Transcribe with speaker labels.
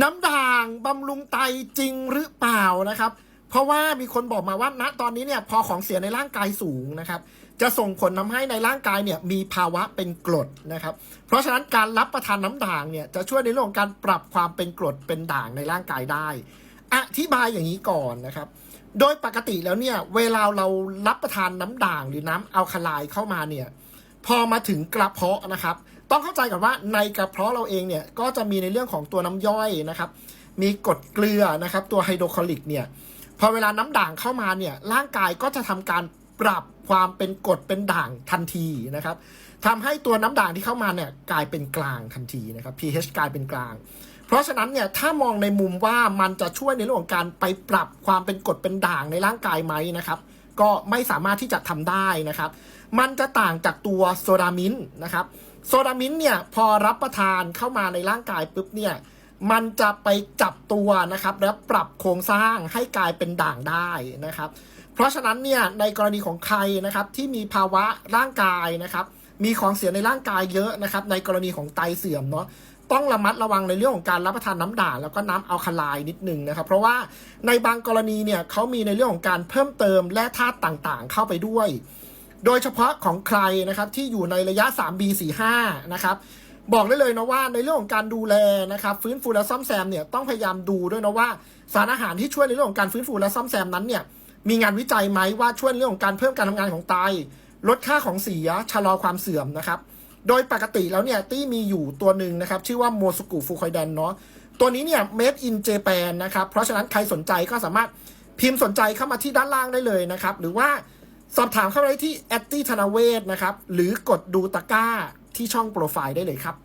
Speaker 1: น้ำด่างบำรุงไตจริงหรือเปล่านะครับ เพราะว่ามีคนบอกมาว่าณตอนนี้เนี่ยพอของเสียในร่างกายสูงนะครับ จะส่งผลทำให้ในร่างกายเนี่ยมีภาวะเป็นกรดนะครับ เพราะฉะนั้นการรับประทานน้ำด่างเนี่ยจะช่วยในเรื่องของการปรับความเป็นกรดเป็นด่างในร่างกายได้ อธิบายอย่างนี้ก่อนนะครับ โดยปกติแล้วเนี่ยเวลาเรารับประทานน้ำด่างหรือน้ำอัลคาไลเข้ามาเนี่ย พอมาถึงกระเพาะนะครับ ต้องเข้าใจก่อนว่าในกระเพาะเราเองเนี่ยก็จะมีในเรื่องของตัวน้ำย่อยนะครับ มีกรดเกลือนะครับตัวไฮโดรคลอริกเนี่ยพอเวลาน้ำด่างเข้ามาเนี่ยร่างกายก็จะทำการปรับความเป็นกรดเป็นด่างทันทีนะครับทำให้ตัวน้ำด่างที่เข้ามาเนี่ยกลายเป็นกลางทันทีนะครับ pH กลายเป็นกลาง เพราะฉะนั้นเนี่ยถ้ามองในมุมว่ามันจะช่วยในเรื่องของการไปปรับความเป็นกรดเป็นด่างในร่างกายไหมนะครับ ก็ไม่สามารถที่จะทำได้นะครับ มันจะต่างจากตัวโซดามินนะครับ โซดามินเนี่ยพอรับประทานเข้ามาในร่างกายปุ๊บเนี่ยมันจะไปจับตัวนะครับ และปรับโครงสร้างให้กลายเป็นด่างได้นะครับ เพราะฉะนั้นเนี่ยในกรณีของใครนะครับที่มีภาวะร่างกายนะครับ มีของเสียในร่างกายเยอะนะครับ ในกรณีของไตเสื่อมเนาะ ต้องระมัดระวังในเรื่องของการรับประทานน้ำด่างแล้วก็น้ำอัลคาไลน์นิดนึงนะครับ เพราะว่าในบางกรณีเนี่ยเขามีในเรื่องของการเพิ่มเติมแร่ธาตุต่างๆ เข้าไปด้วย โดยเฉพาะของใครนะครับที่อยู่ในระยะ 3B 45 นะครับบอกได้เลยนะว่าในเรื่องของการดูแลนะครับฟื้นฟูและซ่อมแซมเนี่ยต้องพยายามดูด้วยนะว่า สารอาหารที่ช่วยในเรื่องของการฟื้นฟูและซ่อมแซมนั้นเนี่ยมีงานวิจัยไหมว่าช่วยเรื่องของการเพิ่มการทำงานของไตลดค่าของเสียชะลอความเสื่อมนะครับ โดยปกติแล้วเนี่ยตี้มีอยู่ตัวหนึ่งนะครับ ชื่อว่าโมสกุฟูคอยแดนเนาะตัวนี้เนี่ย made in Japan นะครับ เพราะฉะนั้นใครสนใจก็สามารถพิมพ์สนใจเข้ามาที่ด้านล่างได้เลยนะครับ หรือว่าสอบถามเข้าไปที่แอตตี้ธนเวศนะครับ หรือกดดูตะก้าที่ช่องโปรไฟล์ได้เลยครับ